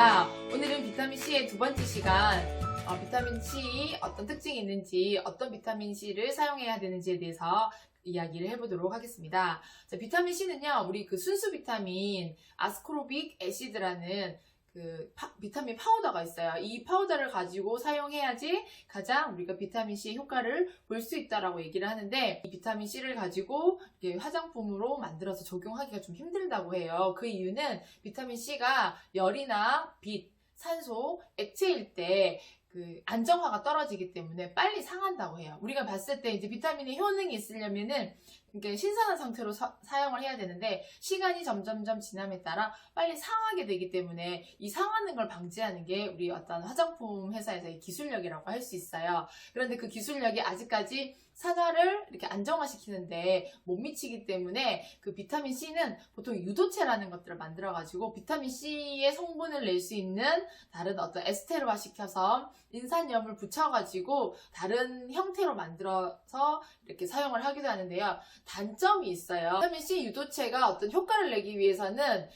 반갑습니다. 오늘은 비타민 C의 두 번째 시간, 어, 비타민 C 어떤 특징이 있는지, 어떤 비타민 C를 사용해야 되는지에 대해서 이야기를 해보도록 하겠습니다. 자, 비타민 C는요, 우리 그 순수 비타민 아스코르빅 애시드라는 그 파- 비타민 파우더가 있어요. 이 파우더를 가지고 사용해야지 가장 우리가 비타민 C의 효과를 볼 수 있다라고 얘기를 하는데 이 비타민 C를 가지고 화장품으로 만들어서 적용하기가 좀 힘들다고 해요. 그 이유는 비타민 C가 열이나 빛, 산소, 액체일 때그 안정화가 떨어지기 때문에 빨리 상한다고 해요. 우리가 봤을 때 이제 비타민의 효능이 있으려면은 이게 신선한 상태로 사, 용을 해야 되는데 시간이 점점점 지남에 따라 빨리 상하게 되기 때문에 이 상하는 걸 방지하는 게 우리 어떤 화장품 회사에서의 기술력이라고 할 수 있어요. 그런데 그 기술력이 아직까지 산화를 이렇게 안정화시키는데 못 미치기 때문에 그 비타민 C는 보통 유도체라는 것들을 만들어가지고 비타민 C의 성분을 낼 수 있는 다른 어떤 에스테르화 시켜서 인산염을 붙여가지고 다른 형태로 만들어서 이렇게 사용을 하기도 하는데요. 단점이 있어요. 비타민 C 유도체가 어떤 효과를 내기 위해서는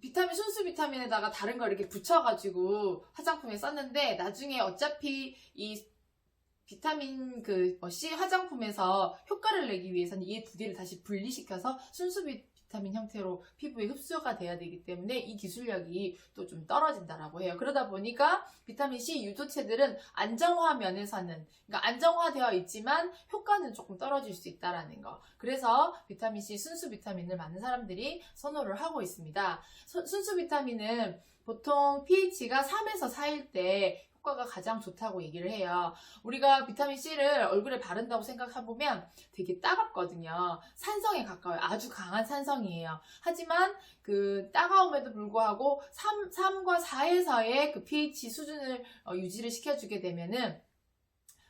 비타민 순수 비타민에다가 다른 걸 이렇게 붙여가지고 화장품에 썼는데 나중에 어차피 이 비타민 그뭐 C 화장품에서 효과를 내기 위해서는 이 두 개를 다시 분리시켜서 순수 비 타민 형태로 피부에 흡수가 돼야 되기 때문에 이 기술력이 또 좀 떨어진다라고 해요. 그러다 보니까 비타민 C 유도체들은 안정화 면에서는 그러니까 안정화되어 있지만 효과는 조금 떨어질 수 있다라는 거. 그래서 비타민 C 순수 비타민을 많은 사람들이 선호를 하고 있습니다. 수- 순수 비타민은 보통 pH가 3에서 4일 때 효과가 가장 좋다고 얘기를 해요. 우리가 비타민 C를 얼굴에 바른다고 생각해보면 되게 따갑거든요. 산성에 가까워요. 아주 강한 산성이에요. 하지만 그 따가움에도 불구하고 3, 3과 4에서의 그 pH 수준을 어, 유지를 시켜주게 되면은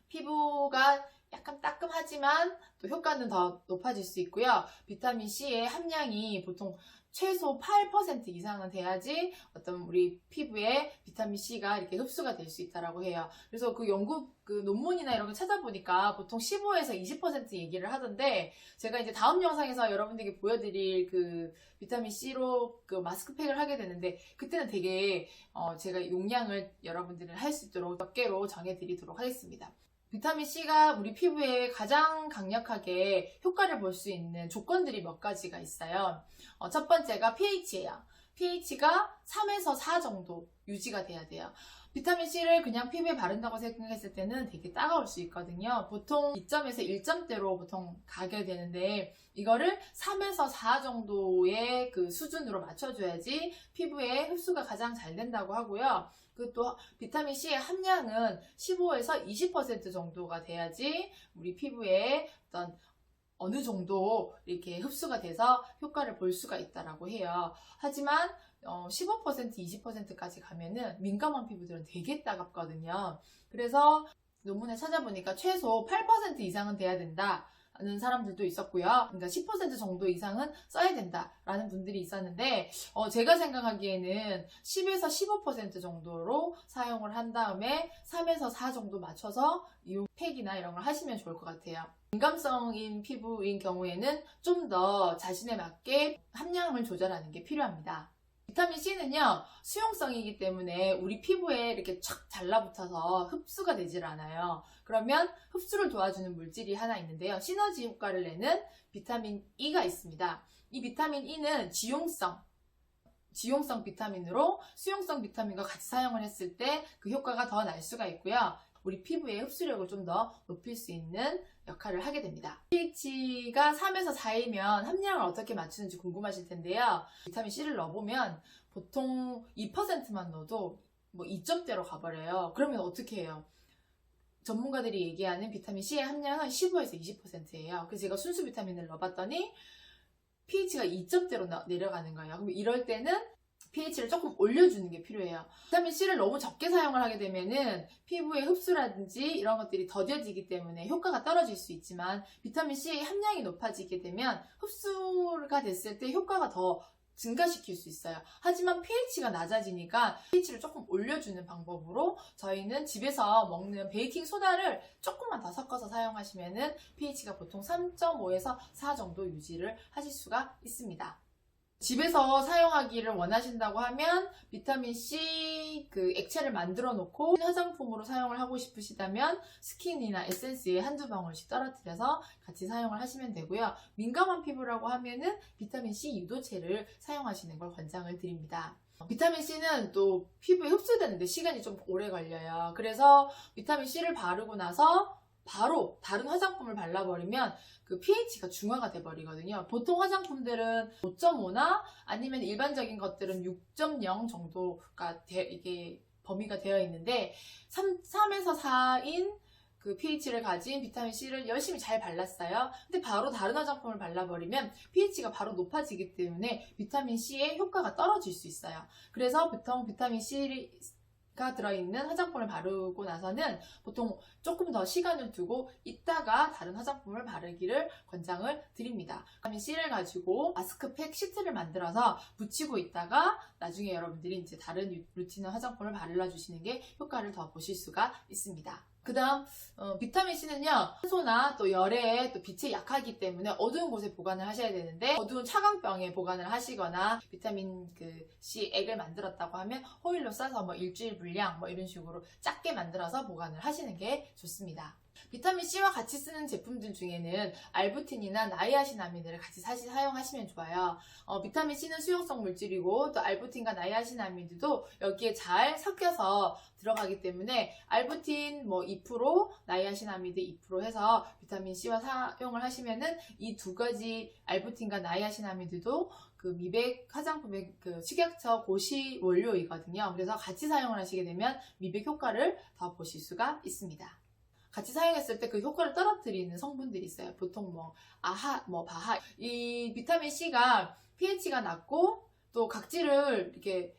피부가 약간 따끔하지만 또 효과는 더 높아질 수 있고요. 비타민 C의 함량이 보통 최소 8% 이상은 돼야지 어떤 우리 피부에 비타민 C가 이렇게 흡수가 될 수 있다라고 해요. 그래서 그 연구 그 논문이나 이런 거 찾아보니까 보통 15에서 20% 얘기를 하던데 제가 이제 다음 영상에서 여러분들에게 보여드릴 그 비타민 C로 그 마스크팩을 하게 되는데 그때는 되게 어 제가 용량을 여러분들이 할수 있도록 몇 개로 정해드리도록 하겠습니다. 비타민 C가 우리 피부에 가장 강력하게 효과를 볼 수 있는 조건들이 몇 가지가 있어요. 어, 첫 번째가 pH예요. pH가 3에서 4 정도 유지가 돼야 돼요. 비타민 C를 그냥 피부에 바른다고 생각했을 때는 되게 따가울 수 있거든요. 보통 2점에서 1점대로 보통 가게 되는데 이거를 3에서 4 정도의 그 수준으로 맞춰줘야지 피부에 흡수가 가장 잘 된다고 하고요. 그또 비타민 C의 함량은 15에서 20% 정도가 돼야지 우리 피부에 어떤 어느 정도 이렇게 흡수가 돼서 효과를 볼 수가 있다라고 해요. 하지만 어, 15% 20%까지 가면은 민감한 피부들은 되게 따갑거든요. 그래서 논문에 찾아보니까 최소 8% 이상은 돼야 된다. 는 사람들도 있었고요. 그러니까 10% 정도 이상은 써야 된다라는 분들이 있었는데 어, 제가 생각하기에는 10에서 15% 정도로 사용을 한 다음에 3에서 4 정도 맞춰서 이 팩이나 이런 걸 하시면 좋을 것 같아요. 민감성인 피부인 경우에는 좀 더 자신에 맞게 함량을 조절하는 게 필요합니다. 비타민 C는요, 수용성이기 때문에 우리 피부에 이렇게 촥 달라붙어서 흡수가 되질 않아요. 그러면 흡수를 도와주는 물질이 하나 있는데요. 시너지 효과를 내는 비타민 E가 있습니다. 이 비타민 E는 지용성, 지용성 비타민으로 수용성 비타민과 같이 사용을 했을 때 그 효과가 더 날 수가 있고요. 우리 피부의 흡수력을 좀 더 높일 수 있는 역할을 하게 됩니다. pH가 3에서 4이면 함량을 어떻게 맞추는지 궁금하실 텐데요. 비타민 C를 넣어보면 보통 2%만 넣어도 뭐 2점대로 가버려요. 그러면 어떻게 해요? 전문가들이 얘기하는 비타민 C의 함량은 15에서 20%예요. 그래서 제가 순수 비타민을 넣어봤더니 pH가 2점대로 내려가는 거예요. 그럼 이럴 때는 pH를 조금 올려주는 게 필요해요. 비타민 C를 너무 적게 사용을 하게 되면은 피부의 흡수라든지 이런 것들이 더뎌지기 때문에 효과가 떨어질 수 있지만 비타민 C의 함량이 높아지게 되면 흡수가 됐을 때 효과가 더 증가시킬 수 있어요. 하지만 pH가 낮아지니까 pH를 조금 올려주는 방법으로 저희는 집에서 먹는 베이킹 소다를 조금만 더 섞어서 사용하시면은 pH가 보통 3.5에서 4 정도 유지를 하실 수가 있습니다. 집에서 사용하기를 원하신다고 하면 비타민 C 그 액체를 만들어 놓고 화장품으로 사용을 하고 싶으시다면 스킨이나 에센스에 한두 방울씩 떨어뜨려서 같이 사용을 하시면 되고요. 민감한 피부라고 하면은 비타민 C 유도체를 사용하시는 걸 권장을 드립니다. 비타민 C는 또 피부에 흡수되는데 시간이 좀 오래 걸려요. 그래서 비타민 C를 바르고 나서 바로 다른 화장품을 발라버리면 그 pH가 중화가 돼버리거든요. 보통 화장품들은 5.5나 아니면 일반적인 것들은 6.0 정도가 돼- 이게 범위가 되어 있는데 3, 3에서 4인 그 pH를 가진 비타민 C를 열심히 잘 발랐어요. 근데 바로 다른 화장품을 발라버리면 pH가 바로 높아지기 때문에 비타민 C의 효과가 떨어질 수 있어요. 그래서 보통 비타민 C 가 들어있는 화장품을 바르고 나서는 보통 조금 더 시간을 두고 이따가 다른 화장품을 바르기를 권장을 드립니다. 비타민 C를 가지고 마스크팩 시트를 만들어서 붙이고 있다가 나중에 여러분들이 이제 다른 유- 루틴의 화장품을 발라주시는 게 효과를 더 보실 수가 있습니다. 그 다음, 비타민 C는요, 산소나 또 열에 또 빛에 약하기 때문에 어두운 곳에 보관을 하셔야 되는데, 어두운 차광병에 보관을 하시거나, 비타민 그 C 액을 만들었다고 하면 호일로 싸서 뭐 일주일 분량 뭐 이런 식으로 작게 만들어서 보관을 하시는 게 좋습니다. 비타민 C와 같이 쓰는 제품들 중에는 알부틴이나 나이아신아민을 같이 사용하시면 좋아요. 어, 비타민 C는 수용성 물질이고 또 알부틴과 나이아신아미드도 여기에 잘 섞여서 들어가기 때문에 알부틴 뭐 2%, 나이아신아미드 2% 해서 비타민 C와 사용을 하시면은 이 두 가지 알부틴과 나이아신아미드도 그 미백 화장품의 그 식약처 고시 원료이거든요. 그래서 같이 사용을 하시게 되면 미백 효과를 더 보실 수가 있습니다. 같이 사용했을 때 그 효과를 떨어뜨리는 성분들이 있어요. 보통 뭐 아하, 뭐 바하 이 비타민 C가 pH가 낮고 또 각질을 이렇게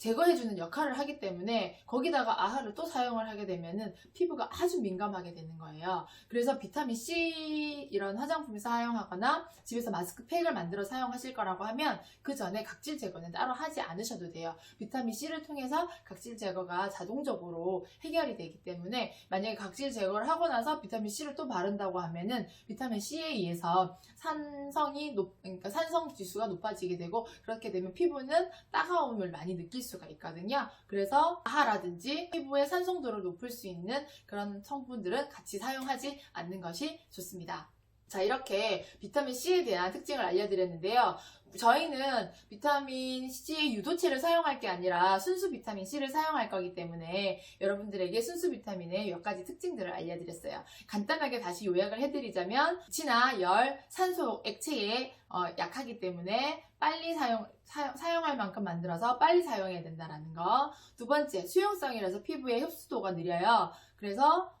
제거해주는 역할을 하기 때문에 거기다가 아하를 또 사용을 하게 되면은 피부가 아주 민감하게 되는 거예요. 그래서 비타민 C 이런 화장품을 사용하거나 집에서 마스크팩을 만들어 사용하실 거라고 하면 그 전에 각질 제거는 따로 하지 않으셔도 돼요. 비타민 C를 통해서 각질 제거가 자동적으로 해결이 되기 때문에 만약에 각질 제거를 하고 나서 비타민 C를 또 바른다고 하면은 비타민 C에 의해서 산성이 높, 그러니까 산성 지수가 높아지게 되고 그렇게 되면 피부는 따가움을 많이 느낄 수가 있거든요. 그래서 아하라든지 피부의 산성도를 높일 수 있는 그런 성분들은 같이 사용하지 않는 것이 좋습니다. 자, 이렇게 비타민 C에 대한 특징을 알려드렸는데요. 저희는 비타민 C의 유도체를 사용할 게 아니라 순수 비타민 C를 사용할 거기 때문에 여러분들에게 순수 비타민의 몇 가지 특징들을 알려드렸어요. 간단하게 다시 요약을 해드리자면 치나 열, 산소, 액체에 어, 약하기 때문에 빨리 사용, 사, 사용 할 만큼 만들어서 빨리 사용해야 된다는 거. 두 번째, 수용성이라서 피부의 흡수도가 느려요. 그래서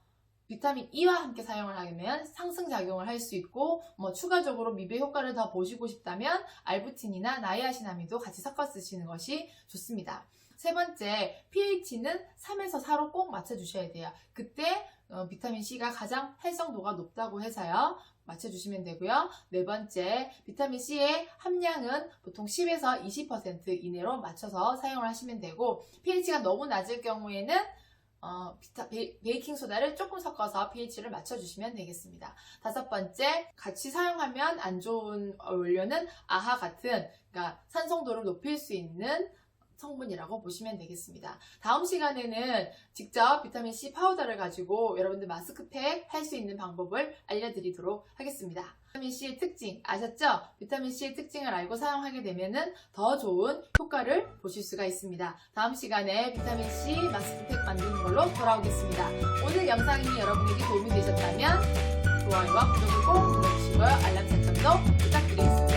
비타민 E와 함께 사용을 하면 상승작용을 할 수 있고, 뭐, 추가적으로 미백 효과를 더 보시고 싶다면, 알부틴이나 나이아신아미도 같이 섞어 쓰시는 것이 좋습니다. 세 번째, pH는 3에서 4로 꼭 맞춰주셔야 돼요. 그때, 어, 비타민 C가 가장 활성도가 높다고 해서요. 맞춰주시면 되고요. 네 번째, 비타민 C의 함량은 보통 10에서 20% 이내로 맞춰서 사용을 하시면 되고, pH가 너무 낮을 경우에는 어, 비타, 베, 이킹 소다를 조금 섞어서 pH를 맞춰주시면 되겠습니다. 다섯 번째, 같이 사용하면 안 좋은 원료는 아하 같은, 그러니까 산성도를 높일 수 있는 성분이라고 보시면 되겠습니다. 다음 시간에는 직접 비타민 C 파우더를 가지고 여러분들 마스크팩 할 수 있는 방법을 알려드리도록 하겠습니다. 비타민 C의 특징 아셨죠? 비타민 C의 특징을 알고 사용하게 되면은 더 좋은 효과를 보실 수가 있습니다. 다음 시간에 비타민 C 마스크팩 만드는 걸로 돌아오겠습니다. 오늘 영상이 여러분에게 도움이 되셨다면 좋아요와 구독을 꼭 눌러주시고요. 알람 설정도 부탁드리겠습니다.